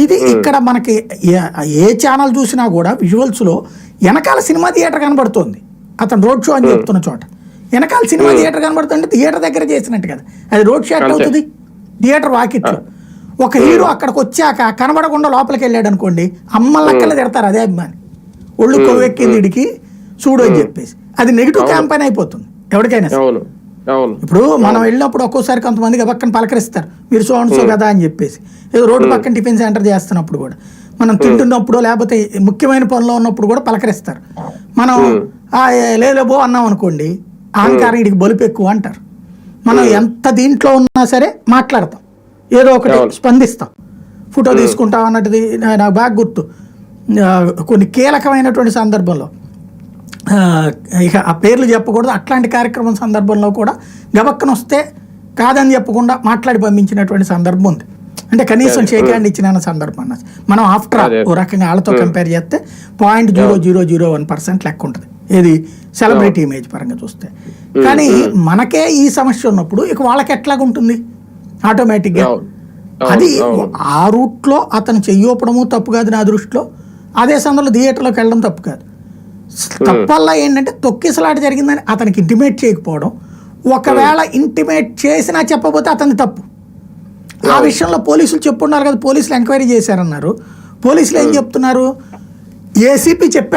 ఇది ఇక్కడ మనకి ఏ- ఛానల్ చూసినా కూడా విజువల్స్లో వెనకాల సినిమా థియేటర్ కనబడుతోంది. అతను రోడ్ షో అని చెప్తున్న చోట. వెనకాల సినిమా థియేటర్ కనబడుతుంటే థియేటర్ దగ్గర చేసినట్టు కదా. అది రోడ్ షో ఎట్లా. అవుతుంది? థియేటర్ వాకిట్లో ఒక హీరో అక్కడికి వచ్చాక కనబడకుండా లోపలికి వెళ్ళాడు అనుకోండి అమ్మ లెక్కలు తిడతారు అదే అభిమాని. ఒళ్ళు కొవ్వెక్కింది ఇడికి చూడు అని చెప్పేసి. అది నెగిటివ్ క్యాంపెయిన్ అయిపోతుంది. ఎవరికైనా ఇప్పుడు మనం వెళ్ళినప్పుడు ఒక్కోసారి కొంతమంది పక్కన పలకరిస్తారు. మీరు సో అండ్ సో కదా అని చెప్పేసి. ఏదో రోడ్డు పక్కన టిఫిన్ సెంటర్ చేస్తున్నప్పుడు కూడా. మనం తింటున్నప్పుడు లేకపోతే ముఖ్యమైన పనిలో ఉన్నప్పుడు కూడా పలకరిస్తారు. మనం "ఆ, ఏ- లేలే బో అన్నాం అనుకోండి అహంకారం ఇడికి బలుపు ఎక్కువ అంటారు. మనం ఎంత దీంట్లో ఉన్నా సరే మాట్లాడతాం. ఏదో ఒకటి స్పందిస్తాం. ఫోటో తీసుకుంటాం అన్నట్టుది నా- నాకు బాగా గుర్తు. కొన్ని కీలకమైనటువంటి సందర్భంలో ఇక ఆ పేర్లు చెప్పకూడదు. అట్లాంటి కార్యక్రమం సందర్భంలో కూడా గబక్కన వస్తే కాదని చెప్పకుండా మాట్లాడి పంపించినటువంటి సందర్భం ఉంది. అంటే కనీసం షేక్ హ్యాండ్ ఇచ్చిన సందర్భం మనం ఆఫ్టర్ ఆల్ ఓ రకంగా వాళ్ళతో కంపేర్ చేస్తే point zero zero zero one percent లెక్క ఉంటుంది. ఏది? సెలబ్రిటీ ఇమేజ్ పరంగా చూస్తే. కానీ మనకే ఈ సమస్య ఉన్నప్పుడు ఇక వాళ్ళకి ఎట్లాగుంటుంది? ఆటోమేటిక్గా అది ఆ రూట్లో అతను చెయ్యొప్పడము తప్పు కాదు నా దృష్టిలో. అదే సందర్భంలో థియేటర్లోకి వెళ్ళడం తప్పు కాదు. తప్పల్లా ఏంటంటే తొక్కిసలాట జరిగిందని అతనికి ఇంటిమేట్ చేయకపోవడం. ఒకవేళ ఇంటిమేట్ చేసినా చెప్పబోతే అతని తప్పు. ఆ విషయంలో పోలీసులు చెప్పున్నారు కదా పోలీసులు ఎంక్వైరీ చేశారన్నారు. పోలీసులు ఏం చెప్తున్నారు? ఏసీపీ చెప్పారు